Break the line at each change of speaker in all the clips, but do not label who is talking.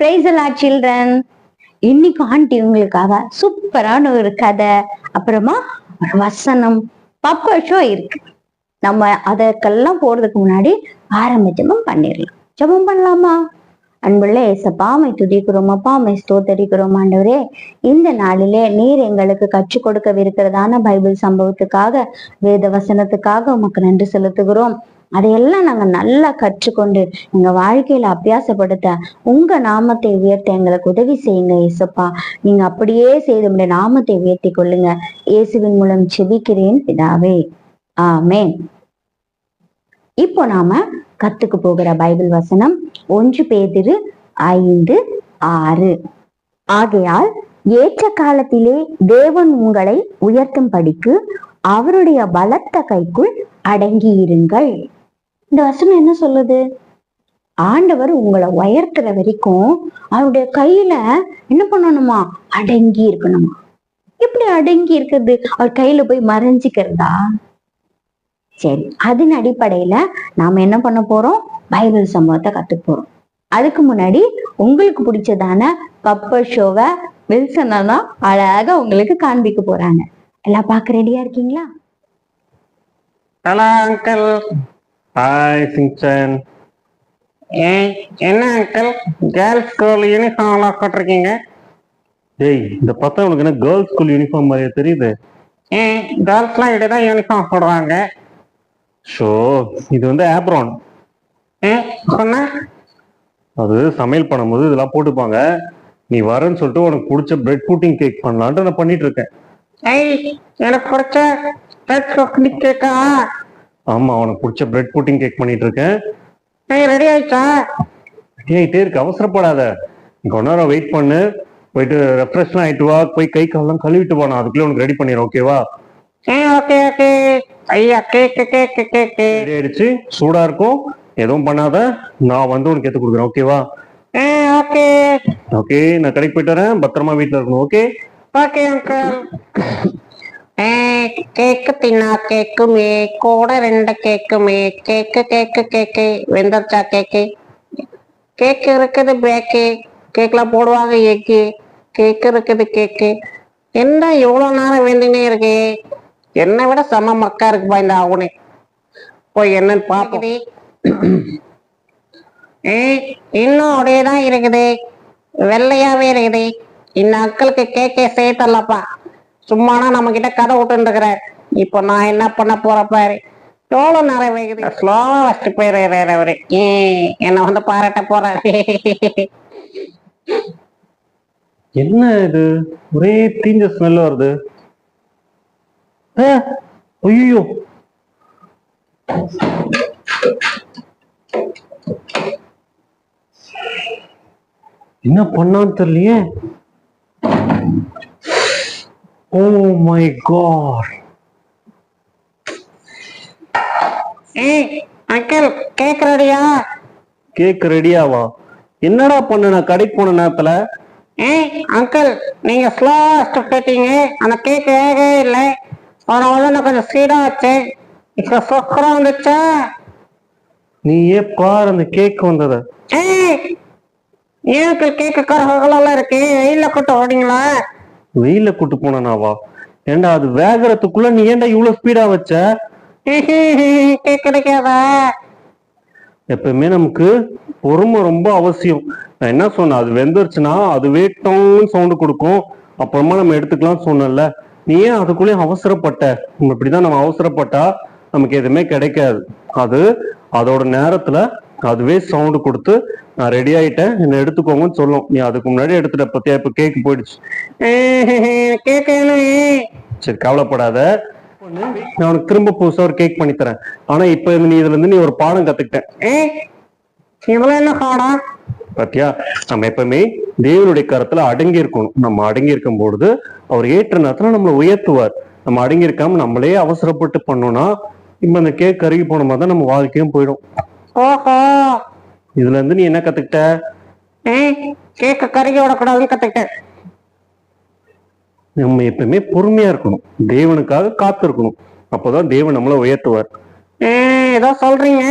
Price எல்லாம் children. இன்னைக்கு aunty உங்களுக்காக சூப்பரான ஒரு கதை அப்புறமா ஒரு வசனம் பப்ப ஷோ இருக்கு. நம்ம அதற்கெல்லாம் போறதுக்கு முன்னாடி ஆரம்ப ஜெபம் பண்ணிடலாம். ஜபம் பண்ணலாமா? அன்புள்ள ஏசப்பாமை துதிக்கிறோம். அப்பா ஸ்தோத்தரிக்கிறோம். ஆண்டவரே இந்த நாளிலே நீர் எங்களுக்கு கற்றுக் கொடுக்கவிருக்கிறதான பைபிள் சம்பவத்துக்காக வேத வசனத்துக்காக உமக்கு நன்றி செலுத்துகிறோம். அதையெல்லாம் நாங்க நல்லா கற்றுக்கொண்டு எங்க வாழ்க்கையில அபியாசப்படுத்த உங்க நாமத்தை உயர்த்த எங்களுக்கு உதவி செய்யுங்க இயேசப்பா நீங்க அப்படியே செய்து உடைய நாமத்தை உயர்த்தி கொள்ளுங்க. இயேசுவின் மூலம் செபிக்கிறேன் பிதாவே. ஆமென். இப்போ நாம கத்துக்கு போகிற பைபிள் வசனம் ஒன்று பேதிரு ஐந்து ஆறு. ஆகையால் ஏற்ற காலத்திலே தேவன் உங்களை உயர்த்தும் படிக்கு அவருடைய பலத்த கைக்குள் அடங்கியிருங்கள். இந்த வசனம் என்ன சொல்லுது? ஆண்டவர் உங்களை உயர்த்துற வரைக்கும் அவருடைய கையில என்ன பண்ணணுமா? அடங்கி இருக்கணுமா? எப்படி அடங்கி இருக்கிறது? அவர் கையில போய் மறைஞ்சிக்கிறதா? சரி அதன் அடிப்படையில நாம என்ன பண்ண போறோம்? பைபிள் சம்பவத்தை கத்துக்க போறோம். அதுக்கு முன்னாடி உங்களுக்கு பிடிச்சதான பப்பர் ஷோவை வில்சன் அண்ணா அழகா உங்களுக்கு காண்பிக்க போறாங்க. எல்லாம் பார்க்க ரெடியா இருக்கீங்களா?
ஹாய் சிங்சன்.
என்ன அங்கிள் கேர்ள்ஸ் ஸ்கூல் யூனிஃபார்ம்லாம் போட்டிருக்கீங்க?
டேய் இந்த பார்த்தா உனக்கு என்ன கேர்ள்ஸ் ஸ்கூல் யூனிஃபார்ம் மாதிரியே தெரியுது?
ஏய் கேர்ள்ஸ்லாம் இப்படி தான் யூனிஃபார்ம் போடுவாங்க.
ஷோ இது வந்து ஆப்ரான்
ஏய் சொன்னா?
அது சமையல் பண்ணும்போது இதெல்லாம் போட்டுப்பாங்க. நீ வரேன்னு சொல்லிட்டு உனக்கு பிடிச்ச பிரெட் புட்டிங் கேக் பண்ணலான்ட்டு நான் பண்ணிட்டு இருக்கேன்.
ஏய் எனக்கு பிடிச்ச ரெட் குக்கி கேக்கா?
ஆமா உனக்கு பிடிச்ச பிரெட் புட்டிங் கேக் பண்ணிட்டு இருக்கேன்.
ரெடி ஆயிடுச்சா?
ரெடி ஆயிட்டே இருக்கு அவசரப்படாத. கொஞ்ச நேரம் வெயிட் பண்ணு. போயிட்டு ரெஃப்ரெஷ்லாம் ஆயிட்டு வா. போய் கை காலெல்லாம் கழுவிட்டு வா நான் அதுக்குள்ளே உனக்கு ரெடி பண்ணிடுறேன் ஓகேவா
ஏய் ஓகே ஓகே ஐயா கேக்கு கேக்கு கேக்கு
ரெடி ஆயிடுச்சு சூடா இருக்கும். எதுவும் பண்ணாத நான் வந்து உனக்கு எடுத்து கொடுக்குறேன் ஓகேவா
ஓகே
ஓகே நான் கடைக்கு போயிட்டு வரேன் பத்திரமா வீட்டில் இருக்கணும் ஓகே
ஓகே அங்கிள் கேக்கு தின்னா கேக்குமே கூட ரெண்டு கேக்குமே கேக்கு கேக்கு கேக்கு வெந்தரிச்சா கேக்கு கேக்கு இருக்குது பேக்கு கேக்லாம் போடுவாங்க எக்கு கேக்கு இருக்குது கேக்கு என்ன இவ்வளோ நேரம் வெந்துனே இருக்கு என்னை விட செம மக்கா இருக்குப்பா இந்த அவனே போய் என்னன்னு பார்ப்போம் ஏய் இன்னும் அப்படியே தான் இருக்குது வெள்ளையாவே இருக்குது இந்த அக்களுக்கு கேக்கே சேர்த்தல்லப்பா சும்மானா நம்ம கிட்ட கதை விட்டுன்னு இருக்கிறேன் இப்போ நான் என்ன பண்ண போற பாரு. எவ்வளோ நேரம் வைக்குது ஸ்லோவா வச்சுட்டு போயிடுறாரு அவரு. ஏய், என்னை வந்து பாராட்ட போறாரு
என்ன இது? ஒரே தீஞ்ச ஸ்மெல் வருது. ஐயோ என்ன பண்ணான்னு தெரியலையே. ஓ மை காட்
ஏய் அங்கிள் கேக் ரெடியா
கேக் ரெடியாவா என்னடா பண்ண நான் கடைக்கு போன நேரத்துல?
ஏய் அங்கிள் நீங்க ஸ்லோ போயிட்டீங்க அந்த கேக் வேகவே இல்லை. அதனால தான் நான் கொஞ்சம் ஸ்பீடா வச்சேன். இப்போ சூப்பரா வந்துச்சா?
நீ ஏன் பாரு அந்த கேக் வந்தத?
ஏய் ஏன் கேக்கு கரகெல்லாம் இருக்கு? வெயில கூட்ட ஓடிங்களா
வெயில கூட்டு போனனாவா ஏண்டா அது வேகறதுக்குள்ள நீ ஏன்டா இவ்வளவு ஸ்பீடா வச்ச?
கிடைக்காதா
எப்பவுமே நமக்கு பொறுமை ரொம்ப அவசியம். நான் என்ன சொன்னேன்? அது வெந்துருச்சுன்னா அதுவே டோன்னு சவுண்டு கொடுக்கும். அப்புறமா நம்ம எடுத்துக்கலாம் சொன்னேன்ல. நீ ஏன் அதுக்குள்ளேயும் அவசரப்பட்ட? நம்ம இப்படிதான் நம்ம அவசரப்பட்டா நமக்கு எதுவுமே கிடைக்காது. அது அதோட நேரத்துல அதுவே சவுண்டு கொடுத்து நான் ரெடி ஆயிட்டேன். என்ன எடுத்துக்கோங்கன்னு சொல்லும். நீ அதுக்கு முன்னாடி எடுத்துட்ட பத்தியா? இப்ப கேக் போயிடுச்சு. சரி கவலைப்படாத. நான் உனக்கு திரும்ப புதுசா ஒரு கேக் பண்ணி தரேன். ஆனா இப்ப நீ இதுல இருந்து நீ ஒரு பாடம் கத்துக்கிட்டேன் பாத்தியா? நம்ம எப்பவுமே தேவனுடைய கரத்துல அடங்கி இருக்கணும். நம்ம அடங்கி இருக்கும் பொழுது அவர் ஏற்ற நேரத்துல நம்மளை உயர்த்துவார். நம்ம அடங்கி இருக்காம நம்மளே அவசரப்பட்டு பண்ணோம்னா இப்ப அந்த கேக் கருகி போன மாதிரி தான் நம்ம வாழ்க்கையும் போயிடும்.
ஓஹோ.
இதுல இருந்து நீ என்ன கத்துக்கிட்ட?
கேக்க கருகி விடக்கூடாதுன்னு கத்துக்கிட்டேன்
நம்ம எப்பவுமே பொறுமையா இருக்கணும். தேவனுக்காக காத்திருக்கணும். அப்போதான் தேவன் நம்மளை உயர்த்துவார்.
ஏதோ சொல்றீங்க?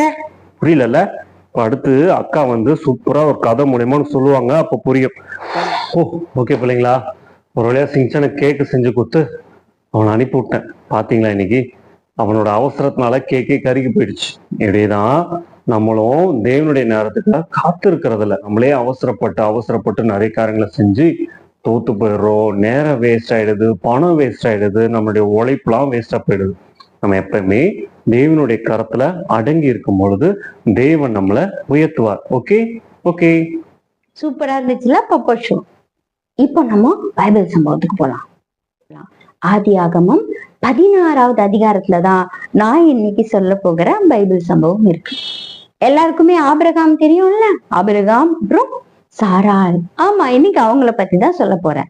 புரியலல்ல? அடுத்து அக்கா வந்து சூப்பரா ஒரு கதை மூலியமா உனக்கு சொல்லுவாங்க அப்ப புரியும். ஓ ஓகே பிள்ளைங்களா. ஒரு வழியா சிங்சனை கேக்கு செஞ்சு கொடுத்து அவனை அனுப்பி விட்டேன். பாத்தீங்களா இன்னைக்கு? அவனோட அவசரத்தினால கேக்கே கருகி போயிடுச்சு. இப்படிதான் நம்மளும் தேவனுடைய நேரத்துக்கு காத்திருக்கிறதுல நம்மளே அவசரப்பட்டு அவசரப்பட்டு நிறைய காரியங்களை செஞ்சு தோத்து போயிடுறோம். நேரம் வேஸ்ட் ஆயிடுது பணம் வேஸ்ட் ஆயிடுது நம்மளுடைய உழைப்புலாம் வேஸ்டா போயிடுது. நம்ம எப்பவுமே தேவனுடைய கரத்துல அடங்கி இருக்கும் பொழுது தேவன் நம்மளை உயர்த்துவார். ஓகே ஓகே
சூப்பரா இருந்துச்சுல பப்போ ஷோ இப்போ நம்ம பைபிள் சம்பவத்துக்கு போலாம். ஆதி ஆகமம் பதினாறாவது அதிகாரத்துல தான் நான் இன்னைக்கு சொல்ல போகிற பைபிள் சம்பவம் இருக்கு. எல்லாருக்குமே ஆபிரகாம் தெரியும்ல? ஆபிரகாம் அப்புறம் சாராள். ஆமா இன்னைக்கு அவங்கள பத்தி தான் சொல்ல போறேன்.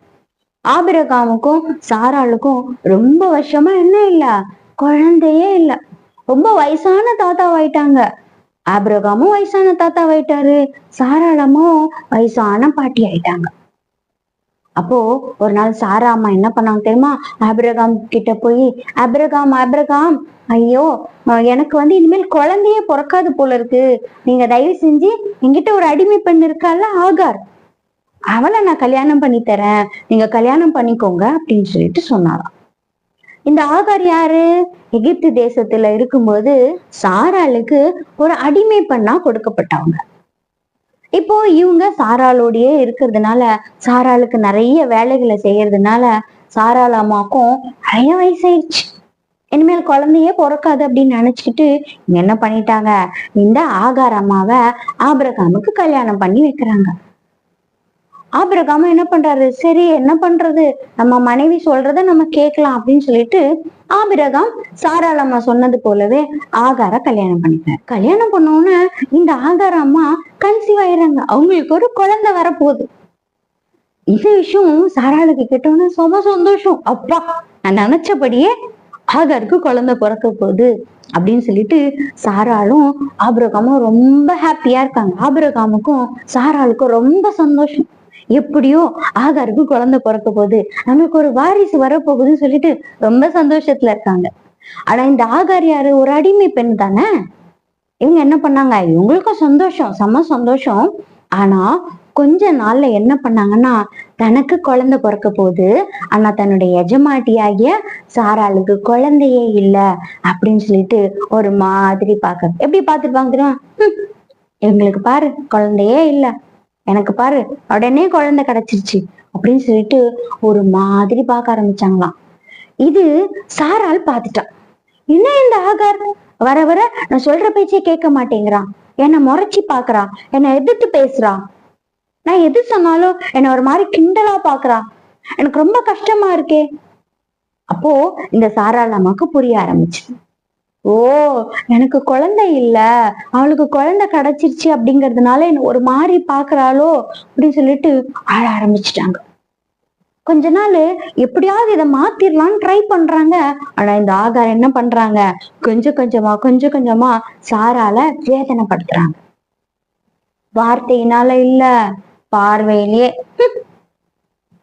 ஆபிரகாமுக்கும் சாராளுக்கும் ரொம்ப வருஷமா என்ன இல்ல? குழந்தையே இல்ல. ரொம்ப வயசான தாத்தாவாயிட்டாங்க. ஆபிரகாமும் வயசான தாத்தாவாயிட்டாரு. சாராளமும் வயசான பாட்டி ஆயிட்டாங்க அப்போ ஒரு நாள் சாரா அம்மா என்ன பண்ணாங்க தெரியுமா? அப்ரகாம் கிட்ட போய் அப்ரகாம் அப்ரகாம் ஐயோ எனக்கு வந்து இனிமேல் குழந்தையே பிறக்காது போல இருக்கு. நீங்க தயவு செஞ்சு என்கிட்ட ஒரு அடிமை பெண் இருக்கால ஆகார். அவளை நான் கல்யாணம் பண்ணி தரேன். நீங்க கல்யாணம் பண்ணிக்கோங்க அப்படின்னு சொல்லிட்டு சொன்னாராம். இந்த ஆகார் யாரு? எகிப்து தேசத்துல இருக்கும்போது சாராளுக்கு ஒரு அடிமை பெண்ணா கொடுக்கப்பட்டவங்க. இப்போ இவங்க சாராளோடயே இருக்கிறதுனால சாராளுக்கு நிறைய வேலைகளை செய்யறதுனால சாராள் அம்மாக்கும் நிறைய வயசாயிடுச்சு இனிமேல் குழந்தையே பிறக்காது அப்படின்னு நினைச்சுக்கிட்டு என்ன பண்ணிட்டாங்க? இந்த ஆகார அம்மாவை ஆபிரகாமுக்கு கல்யாணம் பண்ணி வைக்கிறாங்க. ஆபிரகாம என்ன பண்றாரு? சரி என்ன பண்றது? நம்ம மனைவி சொல்றத நம்ம கேட்கலாம் அப்படின்னு சொல்லிட்டு ஆபிரகாம் சாராளம்மா சொன்னது போலவே ஆகார கல்யாணம் பண்ணிட்டார். கல்யாணம் பண்ண உடனே இந்த ஆகார அம்மா கன்சீவ் ஆயிடுறாங்க. அவங்களுக்கு ஒரு குழந்தை வரப்போகுது. இந்த விஷயம் சாராளுக்கு கேட்டோன்னே ரொம்ப சந்தோஷம். அப்பா நான் நினைச்சபடியே ஆகாருக்கு குழந்தை பிறக்க போகுது அப்படின்னு சொல்லிட்டு சாராளும் ஆபிரகாமும் ரொம்ப ஹாப்பியா இருக்காங்க. ஆபிரகாமுக்கும் சாராளுக்கும் ரொம்ப சந்தோஷம். எப்படியோ ஆகாருக்கு குழந்தை பிறக்க போகுது. நம்மளுக்கு ஒரு வாரிசு வரப்போகுதுன்னு சொல்லிட்டு ரொம்ப சந்தோஷத்துல இருக்காங்க. ஆனா இந்த ஆகார் யாரு? ஒரு அடிமை பெண் தானே? இவங்க என்ன பண்ணாங்க? இவங்களுக்கும் சந்தோஷம் செம்ம சந்தோஷம். ஆனா கொஞ்ச நாள்ல என்ன பண்ணாங்கன்னா தனக்கு குழந்தை பிறக்க போகுது. ஆனா தன்னுடைய எஜமாட்டியாகிய சாராளுக்கு குழந்தையே இல்ல அப்படின்னு சொல்லிட்டு ஒரு மாதிரி பாக்க எப்படி பாத்துருப்பாங்க தெரியுமா? எங்களுக்கு பாரு குழந்தையே இல்ல. எனக்கு பாரு உடனே குழந்தை கிடைச்சிருச்சு அப்படின்னு சொல்லிட்டு ஒரு மாதிரி பார்க்க ஆரம்பிச்சாங்களாம். இது சாரால் பார்த்துட்டான். என்ன இந்த ஆகார்? வர வர நான் சொல்ற பேச்சே கேட்க மாட்டேங்கிறான். என்னை முறைச்சி பாக்குறான் என்னை எதிர்த்து பேசுறான். நான் எது சொன்னாலும் என்னை ஒரு மாதிரி கிண்டலா பாக்குறான் எனக்கு ரொம்ப கஷ்டமா இருக்கே. அப்போ இந்த சாரால் அம்மாக்கு புரிய ஆரம்பிச்சு ஓ எனக்கு குழந்தை இல்ல. அவளுக்கு குழந்தை கிடைச்சிருச்சு அப்படிங்கறதுனால என்ன ஒரு மாதிரி பாக்குறாளோ அப்படின்னு சொல்லிட்டு ஆழ ஆரம்பிச்சிட்டாங்க. கொஞ்ச நாள் எப்படியாவது இதை மாத்திரலாம்னு ட்ரை பண்றாங்க. ஆனா இந்த ஆகார் என்ன பண்றாங்க? கொஞ்சம் கொஞ்சமா கொஞ்சம் கொஞ்சமா சாரால வேதனைப்படுத்துறாங்க. வார்த்தையினால இல்ல பார்வையிலேயே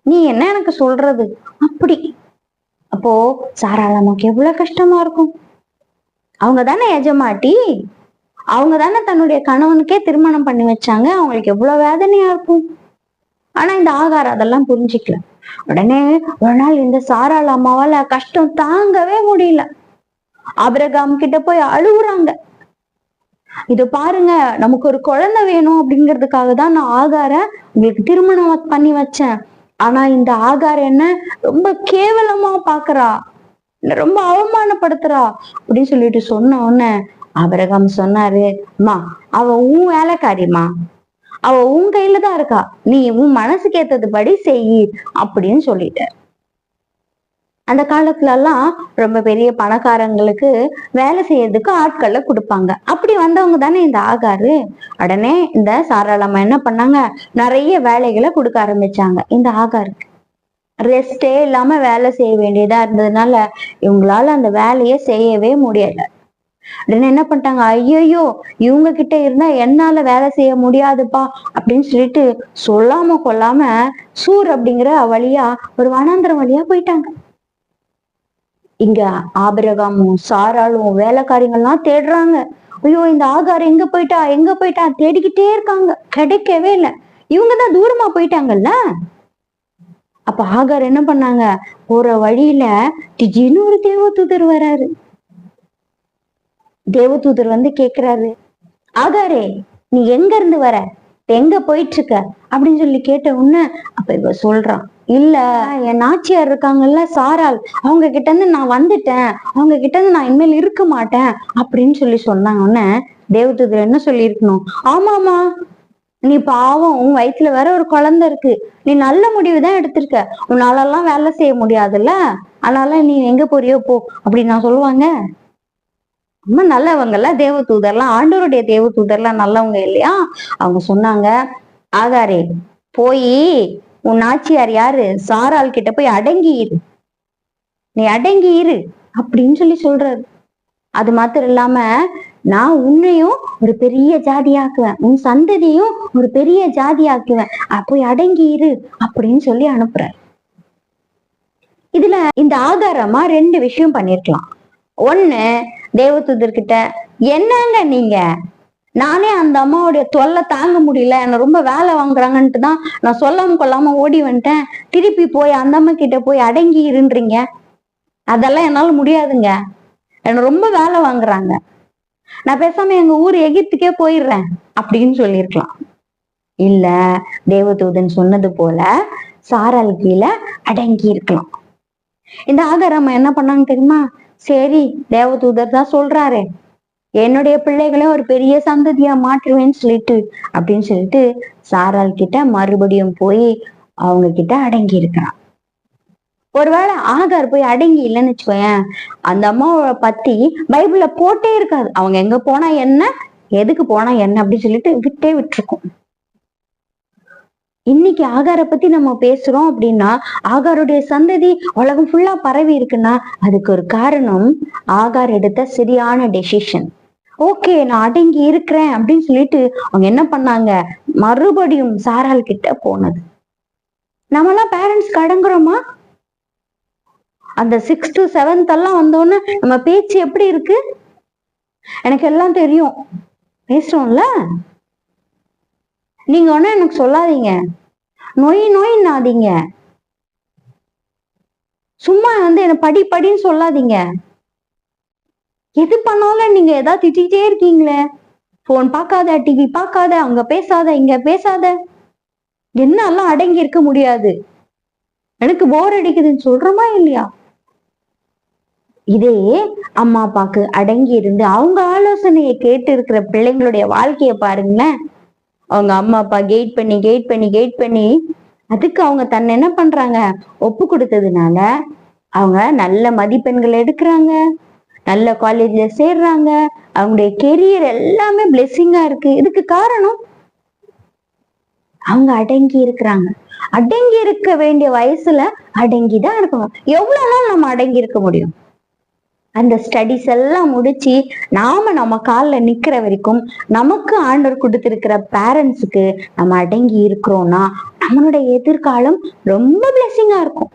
நீ என்ன எனக்கு சொல்றது? அப்படி. அப்போ சாரால நமக்கு எவ்வளவு கஷ்டமா இருக்கும்? அவங்க தானே எஜமாட்டி அவங்க தானே தன்னுடைய கணவனுக்கே திருமணம் பண்ணி வச்சாங்க. அவங்களுக்கு எவ்வளவு வேதனையா இருக்கும். ஆனா இந்த ஆகார் அதெல்லாம் புரிஞ்சுக்கல. உடனே ஒரு நாள் இந்த சாராள் அம்மாவால கஷ்டம் தாங்கவே முடியல. அபிரகாம் கிட்ட போய் அழுகுறாங்க. இது பாருங்க நமக்கு ஒரு குழந்தை வேணும் அப்படிங்கிறதுக்காக தான் நான் ஆகார உங்களுக்கு திருமணம் பண்ணி வச்சேன். ஆனா இந்த ஆகாரம் என்ன ரொம்ப கேவலமா பாக்குறா. ரொம்ப அவமானப்படுத்துறா அப்படின்னு சொல்லிட்டு சொன்ன உடனே ஆபிரகாம் சொன்னாரு அம்மா அவ உன் வேலைக்காரிம்மா. அவ உன் கையில தான் இருக்கா. நீ உன் மனசுக்கு ஏத்தது படி செய் அப்படின்னு சொல்லிட்ட அந்த காலத்துல எல்லாம் ரொம்ப பெரிய பணக்காரங்களுக்கு வேலை செய்யறதுக்கு ஆட்களை கொடுப்பாங்க. அப்படி வந்தவங்க தானே இந்த ஆகாரு. உடனே இந்த சாராளம்மா என்ன பண்ணாங்க? நிறைய வேலைகளை கொடுக்க ஆரம்பிச்சாங்க இந்த ஆகாருக்கு. ரெஸ்டே இல்லாம வேலை செய்ய வேண்டியதா இருந்ததுனால இவங்களால அந்த வேலையை செய்யவே முடியல. உடனே என்ன பண்ணிட்டாங்க ஐயோ இவங்க கிட்ட இருந்தா என்னால வேலை செய்ய முடியாதுப்பா அப்படின்னு சொல்லிட்டு சொல்லாம கொல்லாம சூர் அப்படிங்கிற வழியா ஒரு வனாந்திரம் வழியா போயிட்டாங்க. இங்க ஆபிரகாமும் சாராளும் வேலைக்காரிங்கெல்லாம் தேடுறாங்க. ஐயோ இந்த ஆகார் எங்க போயிட்டா எங்க போயிட்டா தேடிக்கிட்டே இருக்காங்க. கிடைக்கவே இல்லை. இவங்க தான் தூரமா போயிட்டாங்கல்ல? அப்ப ஆகார் என்ன பண்ணாங்க? போற வழியில திடீர்னு ஒரு தேவதூதர் வராரு. தேவதூதர் வந்து கேக்குறாரு ஆகாரே நீ எங்க இருந்து வர? எங்க போயிட்டு இருக்க அப்படின்னு சொல்லி கேட்ட உடனே அப்ப இவ சொல்றான் இல்ல என் நாச்சியார் இருக்காங்கல்ல சாரால் அவங்க கிட்ட இருந்து நான் வந்துட்டேன். அவங்க கிட்ட இருந்து நான் இனிமேல் இருக்க மாட்டேன். அப்படின்னு சொல்லி சொன்னாங்க உடனே தேவதூதர் என்ன சொல்லியிருக்கணும்? ஆமாமா நீ பாவம் உன் வயித்துல வேற ஒரு குழந்தை இருக்கு. நீ நல்ல முடிவு தான் எடுத்திருக்க. உன்னாலெல்லாம் வேலை செய்ய முடியாதுல்ல? அதனால நீ எங்க போறியோ போ அப்படின்னு நான் சொல்லுவாங்க. ரொம்ப நல்லவங்கல்ல தேவ தூதர்லாம். ஆண்டவருடைய தேவ தூதர்லாம் நல்லவங்க இல்லையா? அவங்க சொன்னாங்க ஆகாரே போய் உன் ஆட்சியார் யாரு? சாரால் கிட்ட போய் அடங்கி இரு. நீ அடங்கி இரு அப்படின்னு சொல்லி சொல்றாரு. அது மாத்திரம் இல்லாம நான் உன்னையும் ஒரு பெரிய ஜாதியாக்குவேன். உன் சந்ததியும் ஒரு பெரிய ஜாதியாக்குவேன். அஹ் போய் அடங்கி இரு அப்படின்னு சொல்லி அனுப்புறாரு இதுல இந்த ஆதாரமா ரெண்டு விஷயம் பண்ணிருக்கலாம். ஒண்ணு தேவதூதர்கிட்ட என்னங்க நீங்க? நானே அந்த அம்மாவுடைய தொல்லை தாங்க முடியல. என்ன ரொம்ப வேலை வாங்குறாங்கன்ட்டு தான் நான் சொல்லாம கொள்ளாம ஓடி வந்துட்டேன். திருப்பி போய் அந்த அம்மா கிட்ட போய் அடங்கி இருன்றீங்க. அதெல்லாம் என்னால முடியாதுங்க. என்ன ரொம்ப வேலை வாங்குறாங்க. நான் பேசாம எங்க ஊர் எகிப்துக்கே போயிடுறேன் அப்படின்னு சொல்லியிருக்கலாம். இல்ல தேவதூதன் சொன்னது போல சாரல் கீழே அடங்கி இருக்கலாம். இந்த ஆகாரம் என்ன பண்ணாங்க தெரியுமா? சரி தேவதூதர் தான் சொல்றாரு. என்னுடைய பிள்ளைகளை ஒரு பெரிய சந்ததியா மாற்றுவேன்னு சொல்லிட்டு அப்படின்னு சொல்லிட்டு சாரால் கிட்ட மறுபடியும் போய் அவங்க கிட்ட அடங்கி இருக்கிறான் ஒருவேளை ஆகார் போய் அடங்கி இல்லைன்னு வச்சுக்கோயேன் அந்த அம்மாவை பத்தி பைபிள்ல போட்டே இருக்காது. அவங்க எங்க போனா என்ன எதுக்கு போனா என்ன அப்படின்னு சொல்லிட்டு விட்டே விட்டுருக்கும். இன்னைக்கு ஆகாரை பத்தி நம்ம பேசுறோம் அப்படின்னா ஆகாருடைய சந்ததி உலகம் ஃபுல்லா பரவி இருக்குன்னா அதுக்கு ஒரு காரணம் ஆகார் எடுத்த சரியான டெசிஷன் ஓகே நான் அடங்கி இருக்கிறேன் அப்படின்னு சொல்லிட்டு அவங்க என்ன பண்ணாங்க? மறுபடியும் சாரால் கிட்ட போனது. நம்மளாம் பேரண்ட்ஸ்க்கு அடங்குறோமா அந்த சிக்ஸ் டு செவன்த் எல்லாம் வந்தோடனே நம்ம பேச்சு எப்படி இருக்கு? எனக்கு எல்லாம் தெரியும். பேசுறோம்ல? நீங்க ஒன்னும் எனக்கு சொல்லாதீங்க. நொய் நொய்னாதீங்க சும்மா வந்து என்ன படி படின்னு சொல்லாதீங்க. எது பண்ணாலும் நீங்க ஏதாவது திட்டிகிட்டே இருக்கீங்களே. போன் பார்க்காத டிவி பார்க்காத அங்க பேசாத இங்க பேசாத. என்னாலாம் அடங்கி இருக்க முடியாது. எனக்கு போர் அடிக்குதுன்னு சொல்றோமா இல்லையா? இதே அம்மா அப்பாக்கு அடங்கி இருந்து அவங்க ஆலோசனையை கேட்டு இருக்கிற பிள்ளைங்களுடைய வாழ்க்கையை பாருங்களேன். அவங்க அம்மா அப்பா கெயிட் பண்ணி கெயிட் பண்ணி கெயிட் பண்ணி அதுக்கு அவங்க தன்னை என்ன பண்றாங்க? ஒப்பு கொடுத்ததுனால அவங்க நல்ல மதிப்பெண்கள் எடுக்கிறாங்க. நல்ல காலேஜ்ல சேர்றாங்க. அவங்களுடைய கெரியர் எல்லாமே பிளெஸ்ஸிங்கா இருக்கு. இதுக்கு காரணம் அவங்க அடங்கி இருக்கிறாங்க. அடங்கி இருக்க வேண்டிய வயசுல அடங்கி தான் இருக்கணும். எவ்வளவு நாள் நம்ம அடங்கி இருக்க முடியும்? அந்த ஸ்டடிஸ் எல்லாம் முடிச்சு நாம நம்ம காலில் நிக்கிற வரைக்கும் நமக்கு ஆண்டவர் கொடுத்திருக்கிற பேரண்ட்ஸுக்கு நம்ம அடங்கி இருக்கிறோம்னா நம்மளுடைய எதிர்காலம் ரொம்ப பிளெஸிங்கா இருக்கும்.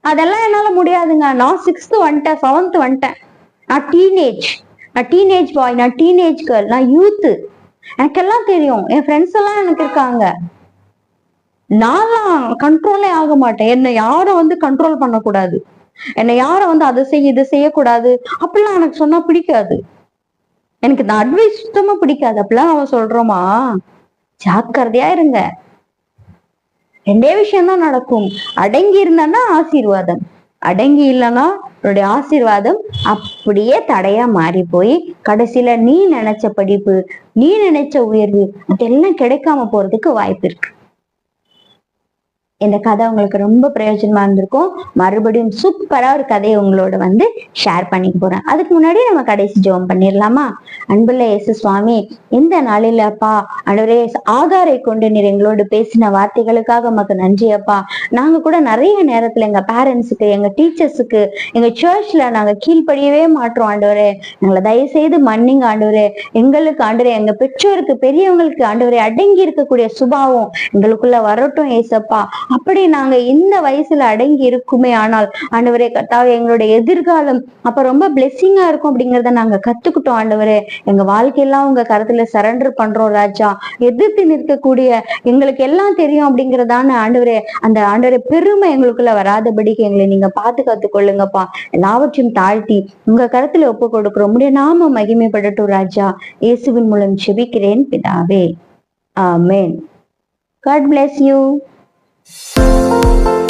அதெல்லாம் என்னால முடியாதுங்க. நான் சிக்ஸ்த் வந்துட்டேன் செவன்த் வந்துட்டேன். நான் டீனேஜ் நான் டீனேஜ் பாய் நான் டீனேஜ் கேர்ள் நான் யூத்து எனக்கெல்லாம் தெரியும். என் ஃப்ரெண்ட்ஸ் எல்லாம் எனக்கு இருக்காங்க. நான்லாம் கண்ட்ரோலே ஆக மாட்டேன். என்னை யாரும் வந்து கண்ட்ரோல் பண்ணக்கூடாது. என்னை யாரும் வந்து அதை செய்ய இதை செய்யக்கூடாது? அப்படிலாம் எனக்கு சொன்னா பிடிக்காது. எனக்கு இந்த அட்வைஸ் சுத்தமா பிடிக்காது. அப்படிலாம் அவன் சொல்றோமா? ஜாக்கிரதையா இருங்க. ரெண்டே விஷயம் தான் நடக்கும். அடங்கி இருந்தான்னா ஆசீர்வாதம். அடங்கி இல்லைன்னா உன்னுடைய ஆசீர்வாதம் அப்படியே தடையா மாறி போய் கடைசியில நீ நினைச்ச படிப்பு நீ நினைச்ச உயர்வு அதெல்லாம் கிடைக்காம போறதுக்கு வாய்ப்பு இருக்கு. இந்த கதை உங்களுக்கு ரொம்ப பிரயோஜனமா இருந்திருக்கும். மறுபடியும் சூப்பரா ஒரு கதையை உங்களோட வந்து ஷேர் பண்ணிக்க போறேன். அதுக்கு முன்னாடி நம்ம கடைசி ஜெபம் பண்ணிடலாமா? அன்புள்ள இயேசு சுவாமி இந்த நாளில் அப்பா அன்றுவரே ஆகாரை கொண்டு நீர் எங்களோடு பேசின வார்த்தைகளுக்காக உமக்கு நன்றி அப்பா. நாங்க கூட நிறைய நேரத்துல எங்க பேரண்ட்ஸுக்கு எங்க டீச்சர்ஸுக்கு எங்க சர்ச்ல நாங்க கீழ்ப்படியவே மாட்டோம் ஆண்டவரே. எங்களை தயவு செய்து மன்னிங்க ஆண்டவரே. எங்களுக்கு ஆண்டவரே எங்க பெற்றோருக்கு பெரியவங்களுக்கு ஆண்டவரே அடங்கி இருக்கக்கூடிய சுபாவம் எங்களுக்குள்ள வரட்டும் ஏசப்பா அப்படி நாங்க இந்த வயசுல அடங்கி இருக்குமே ஆனால் ஆண்டவரே கர்த்தாவே எங்களுடைய எதிர்காலம் அப்ப ரொம்ப பிளெஸ்ஸிங்கா இருக்கும் அப்படிங்கறத நாங்க கத்துக்கிட்டோம் ஆண்டவரே. எங்க வாழ்க்கையெல்லாம் உங்க கருத்துல சரண்டர் பண்றோம் ராஜா. எதிர்த்து நிற்கக்கூடிய எங்களுக்கு எல்லாம் தெரியும் அப்படிங்கறதான ஆண்டவரே அந்த ஆண்டவரே பெருமை எங்களுக்குள்ள வராதபடிக்கு எங்களை நீங்க பாதுகாத்து கொள்ளுங்கப்பா எல்லாவற்றையும் தாழ்த்தி உங்க கருத்துல ஒப்பு கொடுக்கிறோம். உடைய நாம மகிமைப்படட்டும் ராஜா. இயேசுவின் மூலம் செபிக்கிறேன் பிதாவே. ஆமேன். God bless you 嗯。